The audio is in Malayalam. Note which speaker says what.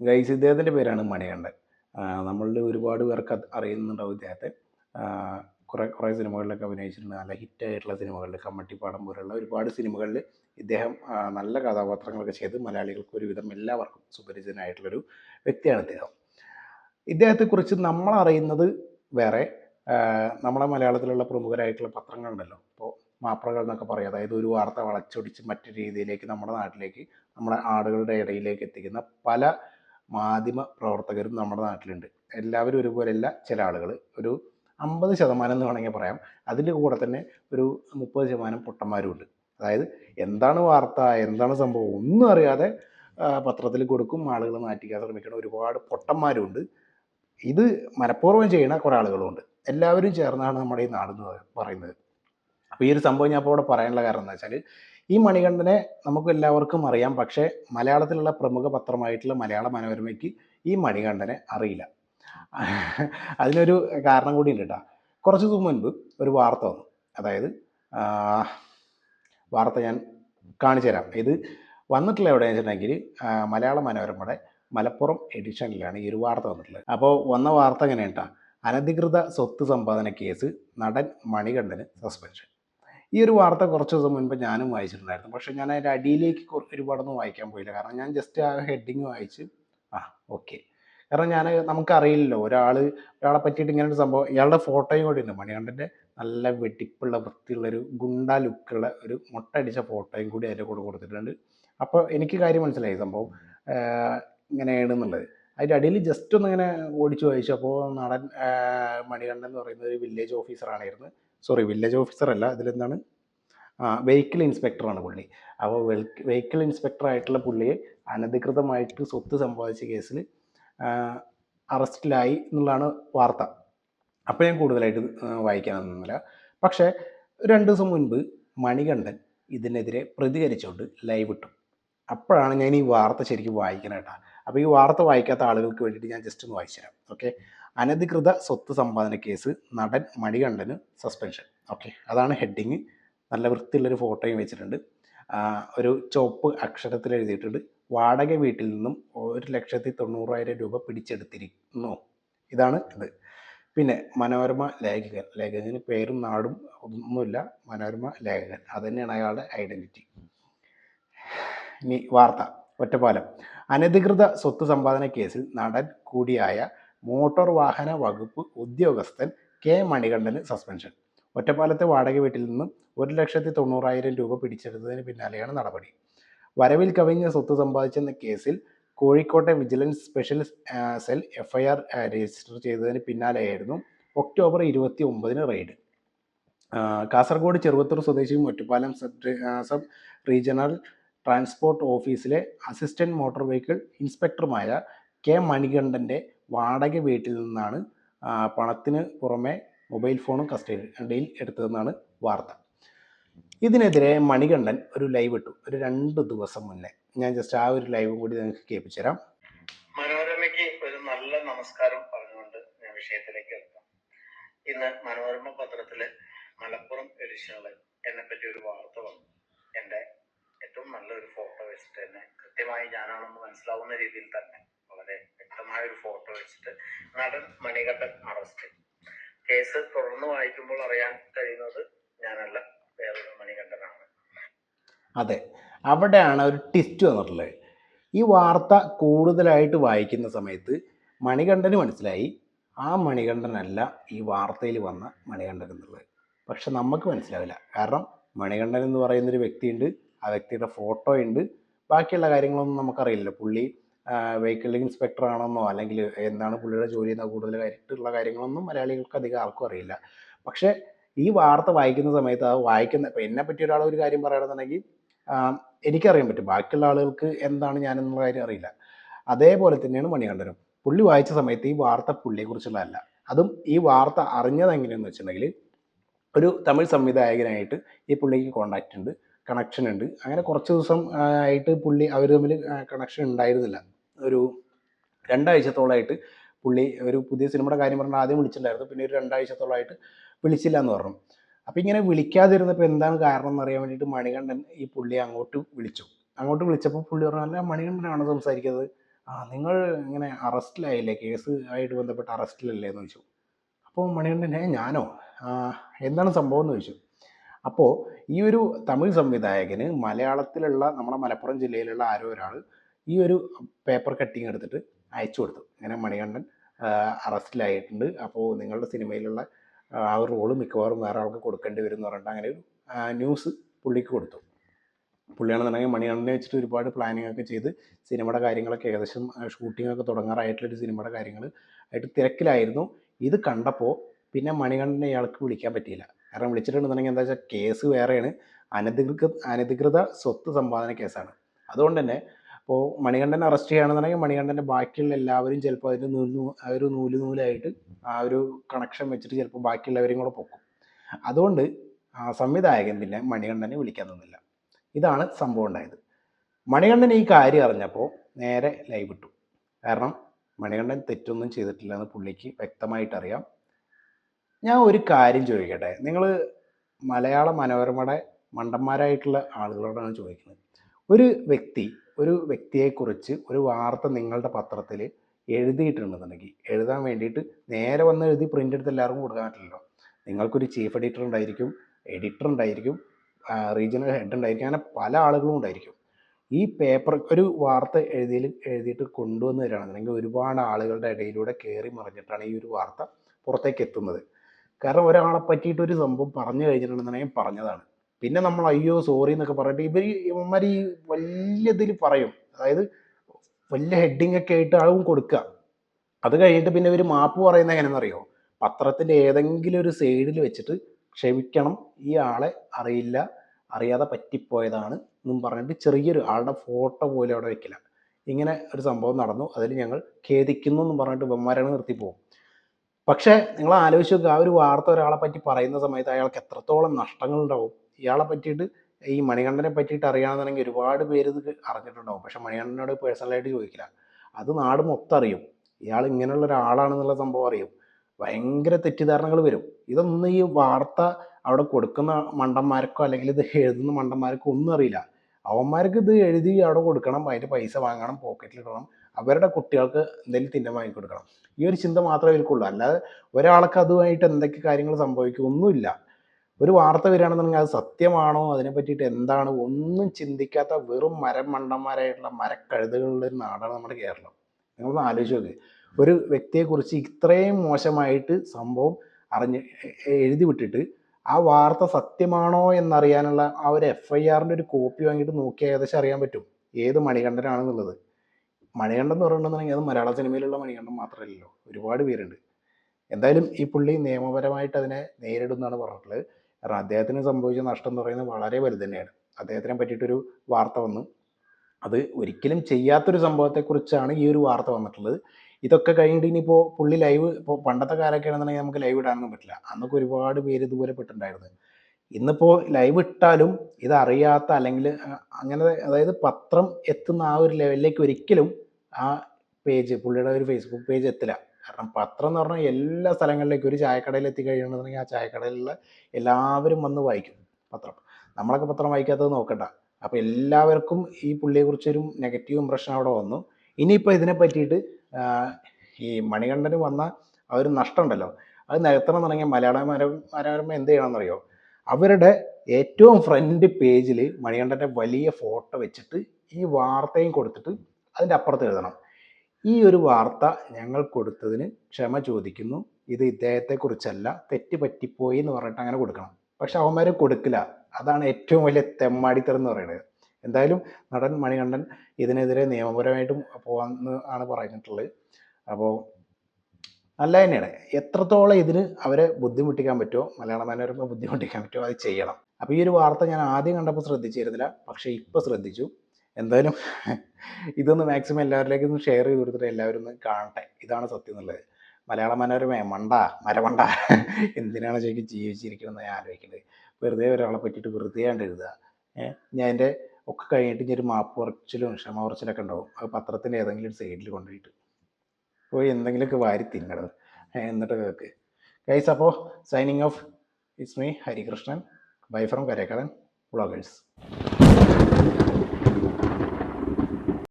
Speaker 1: ഗൈസ് ഇദ്ദേഹത്തിന്റെ പേരാണ് മണികണ്ഠൻ. നമ്മളുടെ ഒരുപാട് പേർക്ക് അറിയുന്നുണ്ടാവും ഇദ്ദേഹത്തെ. കുറേ കുറേ സിനിമകളിലൊക്കെ അഭിനയിച്ചിട്ടുണ്ട്. നല്ല ഹിറ്റായിട്ടുള്ള സിനിമകളിൽ കമ്മട്ടിപ്പാടം പോലുള്ള ഒരുപാട് സിനിമകളിൽ ഇദ്ദേഹം നല്ല കഥാപാത്രങ്ങളൊക്കെ ചെയ്ത് മലയാളികൾക്ക് ഒരുവിധം എല്ലാവർക്കും സുപരിചിതനായിട്ടുള്ളൊരു വ്യക്തിയാണ് ഇദ്ദേഹം. ഇദ്ദേഹത്തെക്കുറിച്ച് നമ്മൾ അറിയുന്നത് വേറെ നമ്മളെ മലയാളത്തിലുള്ള പ്രമുഖരായിട്ടുള്ള പത്രങ്ങളുണ്ടല്ലോ. ഇപ്പോൾ മാപ്രകൾ എന്നൊക്കെ പറയും. അതായത് ഒരു വാർത്ത വളച്ചൊടിച്ച് മറ്റു രീതിയിലേക്ക് നമ്മുടെ നാട്ടിലേക്ക് നമ്മുടെ ആടുകളുടെ ഇടയിലേക്ക് എത്തിക്കുന്ന പല മാധ്യമ പ്രവർത്തകരും നമ്മുടെ നാട്ടിലുണ്ട്. എല്ലാവരും ഒരുപോലെയല്ല ചില ആളുകൾ ഒരു അമ്പത് ശതമാനം എന്ന് വേണമെങ്കിൽ പറയാം. അതിന്റെ കൂടെ തന്നെ ഒരു മുപ്പത് ശതമാനം പൊട്ടന്മാരും ഉണ്ട്. അതായത് എന്താണ് വാർത്ത എന്താണ് സംഭവം ഒന്നും അറിയാതെ പത്രത്തിൽ കൊടുക്കും ആളുകൾ മാറ്റിക്കാൻ ശ്രമിക്കുന്ന ഒരുപാട് പൊട്ടന്മാരുണ്ട് ഇത് മനഃപൂർവം ചെയ്യുന്ന കുറേ ആളുകളുമുണ്ട് എല്ലാവരും ചേർന്നാണ് നമ്മുടെ ഈ നാടെന്ന് പറയുന്നത്. അപ്പോൾ ഈ ഒരു സംഭവം ഞാൻ ഇപ്പോൾ ഇവിടെ പറയാനുള്ള കാരണം എന്താ വെച്ചാൽ ഈ മണികണ്ഠനെ നമുക്ക് എല്ലാവർക്കും അറിയാം പക്ഷേ മലയാളത്തിലുള്ള പ്രമുഖ പത്രമായിട്ടുള്ള മലയാള മനോരമയ്ക്ക് ഈ മണികണ്ഠനെ അറിയില്ല. അതിനൊരു കാരണം കൂടി ഉണ്ട് കേട്ടോ. കുറച്ച് ദിവസം മുൻപ് ഒരു വാർത്ത വന്നു. അതായത് വാർത്ത ഞാൻ കാണിച്ചു തരാം. ഇത് വന്നിട്ടുള്ള എവിടെ വെച്ചിട്ടുണ്ടെങ്കിൽ മലയാള മനോരമയുടെ മലപ്പുറം എഡിഷനിലാണ് ഈ ഒരു വാർത്ത വന്നിട്ടുള്ളത്. അപ്പോൾ വന്ന വാർത്ത എങ്ങനെയാണ് കേട്ടോ? അനധികൃത സ്വത്ത് സമ്പാദന കേസ് നടൻ മണികണ്ഠന് സസ്പെൻഷൻ. ഈ ഒരു വാർത്ത കുറച്ച് ദിവസം മുൻപ് ഞാനും വായിച്ചിട്ടുണ്ടായിരുന്നു. പക്ഷെ ഞാൻ അതിന്റെ അടിയിലേക്ക് ഒരുപാടൊന്നും വായിക്കാൻ പോയില്ല. കാരണം ഞാൻ ജസ്റ്റ് ആ ഹെഡിങ് വായിച്ച് ആ ഓക്കെ കാരണം ഞാൻ നമുക്കറിയില്ലല്ലോ ഒരാൾ ഒരാളെ പറ്റിയിട്ട് ഇങ്ങനെ ഒരു സംഭവം ഇയാളുടെ ഫോട്ടോയും കൂടി ഉണ്ട്. മണികണ്ഠന്റെ നല്ല വെടിപ്പുള്ള വൃത്തിയുള്ള ഒരു ഗുണ്ട ലുക്കുള്ള ഒരു മുട്ടടിച്ച ഫോട്ടോയും കൂടി അതിന്റെ കൂടെ കൊടുത്തിട്ടുണ്ട്. അപ്പോൾ എനിക്ക് കാര്യം മനസ്സിലായി സംഭവം. ഇങ്ങനെയാണ് എന്നുള്ളത് അതിന്റെ അടിയിൽ ജസ്റ്റ് ഒന്ന് ഇങ്ങനെ ഓടിച്ചു വായിച്ചു. അപ്പോൾ നടൻ മണികണ്ഠൻ എന്ന് പറയുന്ന ഒരു വില്ലേജ് ഓഫീസറാണായിരുന്നു സോറി വില്ലേജ് ഓഫീസർ അല്ല ഇതിലെന്താണ് വെഹിക്കിൾ ഇൻസ്പെക്ടറാണ് പുള്ളി. അപ്പോൾ വെഹിക്കിൾ ഇൻസ്പെക്ടർ ആയിട്ടുള്ള പുള്ളിയെ അനധികൃതമായിട്ട് സ്വത്ത് സമ്പാദിച്ച കേസിൽ അറസ്റ്റിലായി എന്നുള്ളതാണ് വാർത്ത. അപ്പോൾ ഞാൻ കൂടുതലായിട്ട് വായിക്കാനൊന്നുമില്ല. പക്ഷേ രണ്ട് ദിവസം മുൻപ് മണികണ്ഠൻ ഇതിനെതിരെ പ്രതികരിച്ചുകൊണ്ട് ലൈവ് ഇട്ടു. അപ്പോഴാണ് ഞാൻ ഈ വാർത്ത ശരിക്കും വായിക്കണേട്ടാ അപ്പോൾ ഈ വാർത്ത വായിക്കാത്ത ആളുകൾക്ക് വേണ്ടിയിട്ട് ഞാൻ ജസ്റ്റ് ഒന്ന് വായിച്ചു തരാം ഓക്കെ? അനധികൃത സ്വത്ത് സമ്പാദന കേസ് നടൻ മണികണ്ഠന് സസ്പെൻഷൻ ഓക്കെ അതാണ് ഹെഡിങ് നല്ല വൃത്തിയുള്ളൊരു ഫോട്ടോയും വെച്ചിട്ടുണ്ട്. ഒരു ചോപ്പ് അക്ഷരത്തിൽ എഴുതിയിട്ടുണ്ട്. വാടക വീട്ടിൽ നിന്നും ഒരു ലക്ഷത്തി തൊണ്ണൂറായിരം രൂപ പിടിച്ചെടുത്തിരിക്കുന്നു. ഇതാണ് ഇത്. പിന്നെ മനോരമ ലേഖകൻ. ലേഖകന് പേരും നാടും ഒന്നുമില്ല. മനോരമ ലേഖകൻ. അത് തന്നെയാണ് അയാളുടെ ഐഡന്റിറ്റി ഇനി വാർത്ത. ഒറ്റപ്പാലം. അനധികൃത സ്വത്ത് സമ്പാദന കേസിൽ നടൻ കൂടിയായ മോട്ടോർ വാഹന വകുപ്പ് ഉദ്യോഗസ്ഥൻ കെ മണികണ്ഠന് സസ്പെൻഷൻ. ഒറ്റപ്പാലത്തെ വാടക വീട്ടിൽ നിന്നും ഒരു ലക്ഷത്തി തൊണ്ണൂറായിരം രൂപ പിടിച്ചെടുത്തതിന് പിന്നാലെയാണ് നടപടി. വരവിൽ കവിഞ്ഞ സ്വത്ത് സമ്പാദിച്ചെന്ന കേസിൽ കോഴിക്കോട്ടെ vigilance special cell FIR register ചെയ്തതിന് പിന്നാലെയായിരുന്നു ഒക്ടോബർ ഇരുപത്തി ഒമ്പതിന് റെയ്ഡ് കാസർഗോഡ് ചെറുവത്തൂർ സ്വദേശിയും Ottapalam sub sub regional transport ഓഫീസിലെ അസിസ്റ്റന്റ് മോട്ടോർ വെഹിക്കിൾ ഇൻസ്പെക്ടറുമായ കെ മണികണ്ഠന്റെ വാടക വീട്ടിൽ നിന്നാണ് പണത്തിന് പുറമെ മൊബൈൽ ഫോണും കസ്റ്റഡിയിൽ എടുത്തതെന്നാണ് വാർത്ത. ഇതിനെതിരെ മണികണ്ഠൻ ഒരു ലൈവ് ഇട്ടു. ഒരു രണ്ട് ദിവസം മുന്നേ. ഞാൻ ജസ്റ്റ് ആ ഒരു ലൈവും കൂടി നിങ്ങൾക്ക് കേൾപ്പിച്ചു തരാം
Speaker 2: മനോരമയ്ക്ക് ഒരു നല്ല നമസ്കാരം പറഞ്ഞുകൊണ്ട് ഞാൻ വിഷയത്തിലേക്ക് എത്താം ഇന്ന് മനോരമ പത്രത്തിൽ മലപ്പുറം എഡിഷനിൽ എന്നെ പറ്റി ഒരു വാർത്ത വന്നു. എന്റെ ഏറ്റവും നല്ലൊരു ഫോട്ടോ വെച്ചിട്ട് തന്നെ കൃത്യമായി ഞാനാണെന്ന് മനസ്സിലാവുന്ന രീതിയിൽ തന്നെ വ്യക്തമായ ഒരു ഫോട്ടോ വെച്ചിട്ട് നടൻ മണികണ്ഠൻ അറസ്റ്റ് കേസ് തുടർന്ന് വായിക്കുമ്പോൾ അറിയാൻ കഴിയുന്നത് ഞാനല്ല വേറൊരു മണികണ്ഠനാണ്.
Speaker 1: അതെ അവിടെയാണ് ഒരു ട്വിസ്റ്റ് വന്നിട്ടുള്ളത്. ഈ വാർത്ത കൂടുതലായിട്ട് വായിക്കുന്ന സമയത്ത് മണികണ്ഠന് മനസ്സിലായി ആ മണികണ്ഠനല്ല ഈ വാർത്തയിൽ വന്ന മണികണ്ഠൻ എന്നുള്ളത്. പക്ഷെ നമുക്ക് മനസ്സിലാവില്ല. കാരണം മണികണ്ഠൻ എന്ന് പറയുന്നൊരു വ്യക്തിയുണ്ട് ആ വ്യക്തിയുടെ ഫോട്ടോ ഉണ്ട് ബാക്കിയുള്ള കാര്യങ്ങളൊന്നും നമുക്കറിയില്ല പുള്ളി വെഹിക്കിൾ ഇൻസ്പെക്ടർ ആണെന്നോ അല്ലെങ്കിൽ എന്താണ് പുള്ളിയുടെ ജോലി എന്നോ കൂടുതൽ കാര്യമായിട്ടുള്ള കാര്യങ്ങളൊന്നും മലയാളികൾക്ക് അധികം ആർക്കും അറിയില്ല. പക്ഷേ ഈ വാർത്ത വായിക്കുന്ന സമയത്ത് അത് വായിക്കുന്ന ഇപ്പം എന്നെ പറ്റി ഒരാൾ ഒരു കാര്യം പറയണമെന്നുണ്ടെങ്കിൽ ആം, എനിക്കറിയാൻ പറ്റും. ബാക്കിയുള്ള ആളുകൾക്ക് എന്താണ് ഞാനെന്നുള്ള കാര്യം അറിയില്ല. അതേപോലെ തന്നെയാണ് മണികണ്ഠനും. പുള്ളി വായിച്ച സമയത്ത് ഈ വാർത്ത പുള്ളിയെക്കുറിച്ചുള്ളതല്ല. അതും ഈ വാർത്ത അറിഞ്ഞത് എങ്ങനെയെന്ന് വെച്ചിട്ടുണ്ടെങ്കിൽ ഒരു തമിഴ് സംവിധായകനായിട്ട് ഈ പുള്ളിക്ക് കോണ്ടാക്റ്റ് ഉണ്ട് കണക്ഷൻ ഉണ്ട്. അങ്ങനെ കുറച്ച് ദിവസം ആയിട്ട് പുള്ളി അവർ തമ്മിൽ കണക്ഷൻ ഉണ്ടായിരുന്നില്ല. ഒരു രണ്ടാഴ്ചത്തോളമായിട്ട് പുള്ളി ഒരു പുതിയ സിനിമയുടെ കാര്യം പറഞ്ഞാൽ ആദ്യം വിളിച്ചിട്ടുണ്ടായിരുന്നു. പിന്നെ ഒരു രണ്ടാഴ്ചത്തോളമായിട്ട് വിളിച്ചില്ല എന്ന് പറഞ്ഞു. അപ്പോൾ ഇങ്ങനെ വിളിക്കാതിരുന്നപ്പോൾ എന്താണ് കാരണം എന്ന് അറിയാൻ വേണ്ടിയിട്ട് മണികണ്ഠൻ ഈ പുള്ളിയെ അങ്ങോട്ട് വിളിച്ചു. അങ്ങോട്ട് വിളിച്ചപ്പോൾ പുള്ളി പറഞ്ഞു അല്ല മണികണ്ഠനാണ് സംസാരിക്കുന്നത്? ആ നിങ്ങൾ ഇങ്ങനെ അറസ്റ്റിലായില്ലേ? കേസ് ആയിട്ട് ബന്ധപ്പെട്ട് അറസ്റ്റിലല്ലേ? എന്ന് ചോദിച്ചു. അപ്പോൾ മണികണ്ഠൻ "ഏ ഞാനോ? എന്താണ് സംഭവം? എന്ന് ചോദിച്ചു. അപ്പോൾ ഈ ഒരു തമിഴ് സംവിധായകന് മലയാളത്തിലുള്ള നമ്മുടെ മലപ്പുറം ജില്ലയിലുള്ള ആരോ ഒരാൾ ഈ ഒരു പേപ്പർ കട്ടിങ് എടുത്തിട്ട് അയച്ചു കൊടുത്തു. അങ്ങനെ മണികണ്ഠൻ അറസ്റ്റിലായിട്ടുണ്ട്. അപ്പോൾ നിങ്ങളുടെ സിനിമയിലുള്ള ആ, ഒരു റോൾ മിക്കവാറും വേറെ ആൾക്ക് കൊടുക്കേണ്ടി വരും എന്ന് പറഞ്ഞിട്ട് അങ്ങനെ ഒരു ന്യൂസ് പുള്ളിക്ക് കൊടുത്തു. പുള്ളിയാണെന്നുണ്ടെങ്കിൽ മണികണ്ഠനെ വെച്ചിട്ട് ഒരുപാട് പ്ലാനിങ് ഒക്കെ ചെയ്ത് സിനിമയുടെ കാര്യങ്ങളൊക്കെ ഏകദേശം ഷൂട്ടിംഗ് ഒക്കെ തുടങ്ങാറായിട്ടുള്ള ഒരു സിനിമയുടെ കാര്യങ്ങൾ ആയിട്ട് തിരക്കിലായിരുന്നു. ഇത് കണ്ടപ്പോൾ പിന്നെ മണികണ്ഠനെ ഇയാൾക്ക് വിളിക്കാൻ പറ്റിയില്ല. കാരണം വിളിച്ചിട്ടുണ്ടെന്നുണ്ടെങ്കിൽ എന്താ വെച്ചാൽ കേസ് വേറെയാണ്. അനധികൃത അനധികൃത സ്വത്ത് സമ്പാദന കേസാണ് അതുകൊണ്ട് തന്നെ ഇപ്പോൾ മണികണ്ഠൻ അറസ്റ്റ് ചെയ്യുകയാണെന്നുണ്ടെങ്കിൽ മണികണ്ഠന്റെ ബാക്കിയുള്ള എല്ലാവരും ചിലപ്പോൾ അതിന് നൂൽ ആ ഒരു നൂൽ നൂലായിട്ട് ആ ഒരു കണക്ഷൻ വെച്ചിട്ട് ചിലപ്പോൾ ബാക്കിയുള്ളവരെയും കൂടെ പൊക്കും. അതുകൊണ്ട് സംവിധായകൻ പിന്നെ മണികണ്ഠനെ വിളിക്കാൻ നിന്നില്ല. ഇതാണ് സംഭവം ഉണ്ടായത്. മണികണ്ഠൻ ഈ കാര്യം അറിഞ്ഞപ്പോൾ നേരെ ലൈവ് ഇട്ടു. കാരണം മണികണ്ഠൻ തെറ്റൊന്നും ചെയ്തിട്ടില്ല എന്ന് പുള്ളിക്ക് വ്യക്തമായിട്ട് അറിയാം. ഞാൻ ഒരു കാര്യം ചോദിക്കട്ടെ? നിങ്ങൾ മലയാള മനോരമയുടെ മണ്ടന്മാരായിട്ടുള്ള ആളുകളോടാണ് ചോദിക്കുന്നത്. ഒരു വ്യക്തി ഒരു വ്യക്തിയെക്കുറിച്ച് ഒരു വാർത്ത നിങ്ങളുടെ പത്രത്തിൽ എഴുതിയിട്ടുണ്ടെന്നുണ്ടെങ്കിൽ എഴുതാൻ വേണ്ടിയിട്ട് നേരെ വന്ന് എഴുതി പ്രിന്റ് എടുത്ത് എല്ലാവർക്കും കൊടുക്കാൻ പറ്റില്ലല്ലോ. നിങ്ങൾക്കൊരു ചീഫ് എഡിറ്റർ ഉണ്ടായിരിക്കും എഡിറ്റർ ഉണ്ടായിരിക്കും റീജിയണൽ ഹെഡ് ഉണ്ടായിരിക്കും അങ്ങനെ പല ആളുകളും ഉണ്ടായിരിക്കും. ഈ പേപ്പർ ഒരു വാർത്ത എഴുതിയിൽ എഴുതിയിട്ട് കൊണ്ടുവന്ന് തരികയാണെന്നുണ്ടെങ്കിൽ ഒരുപാട് ആളുകളുടെ ഇടയിലൂടെ കയറി മറിഞ്ഞിട്ടാണ് ഈ ഒരു വാർത്ത പുറത്തേക്ക് എത്തുന്നത്. കാരണം ഒരാളെ പറ്റിയിട്ട് ഒരു സംഭവം പറഞ്ഞു കഴിഞ്ഞിട്ടുണ്ടെന്നുണ്ടെങ്കിൽ പറഞ്ഞതാണ്. പിന്നെ നമ്മൾ അയ്യോ സോറി എന്നൊക്കെ പറഞ്ഞിട്ട് ഇവർ ഇവന്മാർ ഈ വലിയ പറയും. അതായത് വലിയ ഹെഡിങ് ഒക്കെ ആയിട്ട് ആവും കൊടുക്കുക. അത് കഴിഞ്ഞിട്ട് പിന്നെ ഇവർ മാപ്പ് പറയുന്നത് എങ്ങനെയെന്നറിയോ പത്രത്തിന്റെ ഏതെങ്കിലും ഒരു സൈഡിൽ വെച്ചിട്ട് ക്ഷമിക്കണം ഈ ആളെ അറിയില്ല അറിയാതെ പറ്റിപ്പോയതാണ് എന്നും പറഞ്ഞിട്ട് ചെറിയൊരു ആളുടെ ഫോട്ടോ പോലും അവിടെ വെക്കില്ല. ഇങ്ങനെ ഒരു സംഭവം നടന്നു. അതിൽ ഞങ്ങൾ ഖേദിക്കുന്നു എന്നും പറഞ്ഞിട്ട് ഇവന്മാരാണ് നിർത്തിപ്പോകും പക്ഷേ നിങ്ങൾ ആലോചിച്ച് നോക്കുക ആ ഒരു വാർത്ത ഒരാളെ പറ്റി പറയുന്ന സമയത്ത് അയാൾക്ക് എത്രത്തോളം നഷ്ടങ്ങൾ ഉണ്ടാവും ഇയാളെ പറ്റിയിട്ട് ഈ മണികണ്ഠനെ പറ്റിയിട്ട് അറിയാമെന്നുണ്ടെങ്കിൽ ഒരുപാട് പേര് ഇത് അറിഞ്ഞിട്ടുണ്ടാവും. പക്ഷെ മണികണ്ഠനോട് പേഴ്സണലായിട്ട് ചോദിക്കില്ല. അത് നാട് മൊത്തം അറിയും. ഇയാൾ ഇങ്ങനെയുള്ള ഒരാളാണെന്നുള്ള സംഭവം അറിയും. ഭയങ്കര തെറ്റിദ്ധാരണകൾ വരും. ഇതൊന്നും ഈ വാർത്ത അവിടെ കൊടുക്കുന്ന മണ്ടന്മാർക്കോ അല്ലെങ്കിൽ ഇത് എഴുതുന്ന മണ്ടന്മാർക്കോ ഒന്നും അറിയില്ല. അവന്മാർക്ക് ഇത് എഴുതി അവിടെ കൊടുക്കണം. അതിന്റെ പൈസ വാങ്ങണം പോക്കറ്റിൽ ഇടണം. അവരുടെ കുട്ടികൾക്ക് എന്തെങ്കിലും തിന്നാൻ വാങ്ങി കൊടുക്കണം. ഈ ഒരു ചിന്ത മാത്രമേ ഇവർക്കുള്ളൂ. അല്ലാതെ ഒരാൾക്ക് അതുമായിട്ട് എന്തൊക്കെ കാര്യങ്ങൾ സംഭവിക്കും ഒന്നുമില്ല. ഒരു വാർത്ത വരികയാണെന്നുണ്ടെങ്കിൽ അത് സത്യമാണോ? അതിനെ പറ്റിയിട്ട് എന്താണ്? ഒന്നും ചിന്തിക്കാത്ത വെറും മരം മണ്ടന്മാരായിട്ടുള്ള മരക്കഴുതുകളുള്ള ഒരു നാടാണ് നമ്മുടെ കേരളം. നിങ്ങളൊന്ന് ആലോചിച്ച് നോക്ക്. ഒരു വ്യക്തിയെക്കുറിച്ച് ഇത്രയും മോശമായിട്ട് സംഭവം അറിഞ്ഞ് എഴുതി വിട്ടിട്ട് ആ വാർത്ത സത്യമാണോ എന്നറിയാനുള്ള ആ ഒരു എഫ് ഐ ആറിന്റെ ഒരു കോപ്പി വാങ്ങിയിട്ട് നോക്കിയാൽ ഏകദേശം അറിയാൻ പറ്റും. ഏത് മണികണ്ഠനാണെന്നുള്ളത്. മണികണ്ഠൻ എന്ന് പറയുന്നുണ്ടെങ്കിൽ അത് മലയാള സിനിമയിലുള്ള മണികണ്ഠൻ മാത്രമല്ലല്ലോ. ഒരുപാട് പേരുണ്ട്. എന്തായാലും ഈ പുള്ളി നിയമപരമായിട്ട് അതിനെ നേരിടുമെന്നാണ് പറഞ്ഞിട്ടുള്ളത്. കാരണം അദ്ദേഹത്തിന് സംഭവിച്ച നഷ്ടം എന്ന് പറയുന്നത് വളരെ വലുത് തന്നെയാണ്. അദ്ദേഹത്തിനെ പറ്റിയിട്ടൊരു വാർത്ത വന്നു. അത് ഒരിക്കലും ചെയ്യാത്തൊരു സംഭവത്തെക്കുറിച്ചാണ് ഈ ഒരു വാർത്ത വന്നിട്ടുള്ളത്. ഇതൊക്കെ കഴിഞ്ഞിട്ട് ഇനിയിപ്പോൾ പുള്ളി ലൈവ് ഇപ്പോൾ പണ്ടത്തെ കാലമൊക്കെ ആണെന്നുണ്ടെങ്കിൽ നമുക്ക് ലൈവ് ഇടാനൊന്നും പറ്റില്ല. അന്നൊക്കെ ഒരുപാട് പേര് ഇതുപോലെ പെട്ടിട്ടുണ്ടായിരുന്നു. ഇന്നിപ്പോൾ ലൈവ് ഇട്ടാലും ഇതറിയാത്ത അല്ലെങ്കിൽ അങ്ങനെ അതായത് പത്രം എത്തുന്ന ആ ഒരു ലെവലിലേക്ക് ഒരിക്കലും ആ പേജ് പുള്ളിയുടെ ഒരു ഫേസ്ബുക്ക് പേജ് എത്തില്ല. കാരണം പത്രം എന്ന് പറഞ്ഞാൽ എല്ലാ സ്ഥലങ്ങളിലേക്കും ഒരു ചായക്കടയിൽ എത്തിക്കഴിയണമെന്നുണ്ടെങ്കിൽ ആ ചായക്കടയിലുള്ള എല്ലാവരും വന്ന് വായിക്കും പത്രം. നമ്മളൊക്കെ പത്രം വായിക്കാത്തത് നോക്കണ്ട. അപ്പോൾ എല്ലാവർക്കും ഈ പുള്ളിയെക്കുറിച്ചൊരു നെഗറ്റീവ് ഇമ്പ്രഷൻ അവിടെ വന്നു. ഇനിയിപ്പോൾ ഇതിനെ പറ്റിയിട്ട് ഈ മണികണ്ഠന് വന്ന ആ ഒരു നഷ്ടം ഉണ്ടല്ലോ. അത് നികത്തണം എന്നുണ്ടെങ്കിൽ മലയാള മനോരമ എന്ത് ചെയ്യണമെന്നറിയോ? അവരുടെ ഏറ്റവും ഫ്രണ്ട് പേജിൽ മണികണ്ഠന്റെ വലിയ ഫോട്ടോ വെച്ചിട്ട് ഈ വാർത്തയും കൊടുത്തിട്ട് അതിന്റെ അപ്പുറത്ത് എഴുതണം. ഈ ഒരു വാർത്ത ഞങ്ങൾ കൊടുത്തതിന് ക്ഷമ ചോദിക്കുന്നു. ഇത് ഇദ്ദേഹത്തെക്കുറിച്ചല്ല തെറ്റ് പറ്റിപ്പോയി എന്ന് പറഞ്ഞിട്ട് അങ്ങനെ കൊടുക്കണം. പക്ഷെ അവന്മാരും കൊടുക്കില്ല. അതാണ് ഏറ്റവും വലിയ തെമ്മാടിത്തരം എന്ന് പറയുന്നത്. എന്തായാലും നടൻ മണികണ്ഠൻ ഇതിനെതിരെ നിയമപരമായിട്ടും പോകാമെന്ന് ആണ് പറഞ്ഞിട്ടുള്ളത്. അപ്പോൾ നല്ല തന്നെയാണ്. എത്രത്തോളം ഇതിന് അവരെ ബുദ്ധിമുട്ടിക്കാൻ പറ്റുമോ മലയാള മനോരമ ബുദ്ധിമുട്ടിക്കാൻ പറ്റുമോ അത് ചെയ്യണം. അപ്പോൾ ഈ ഒരു വാർത്ത ഞാൻ ആദ്യം കണ്ടപ്പോൾ ശ്രദ്ധിച്ചിരുന്നില്ല. പക്ഷേ ഇപ്പോൾ ശ്രദ്ധിച്ചു. എന്തായാലും ഇതൊന്ന് മാക്സിമം എല്ലാവരിലേക്കും ഷെയർ ചെയ്ത് കൊടുത്തിട്ട് എല്ലാവരും ഒന്ന് കാണട്ടെ. ഇതാണ് സത്യം എന്നുള്ളത്. മലയാള മനോരമ മണ്ട മരമണ്ട. എന്തിനാണ് ശരിക്കും ജീവിച്ചിരിക്കണമെന്ന് ഞാൻ ആലോചിക്കുന്നത്. വെറുതെ ഒരാളെ പറ്റിയിട്ട് വെറുതെ ആണ്ട് എഴുതുക. ഞാൻ എന്റെ ഒക്കെ കഴിഞ്ഞിട്ട് ഞാൻ ഒരു മാപ്പ് കുറച്ചിലും ക്ഷമ കുറച്ചിലൊക്കെ ഉണ്ടാവും. അത് പത്രത്തിന്റെ ഏതെങ്കിലും ഒരു സൈഡിൽ കൊണ്ടുപോയിട്ട് പോയി എന്തെങ്കിലുമൊക്കെ വാരി തിന്നണം. ഏ, എന്നിട്ട് കേൾക്ക് ഗൈസ് അപ്പോൾ signing off it's me Harikrishnan. Bye from Karekkadan. Vloggers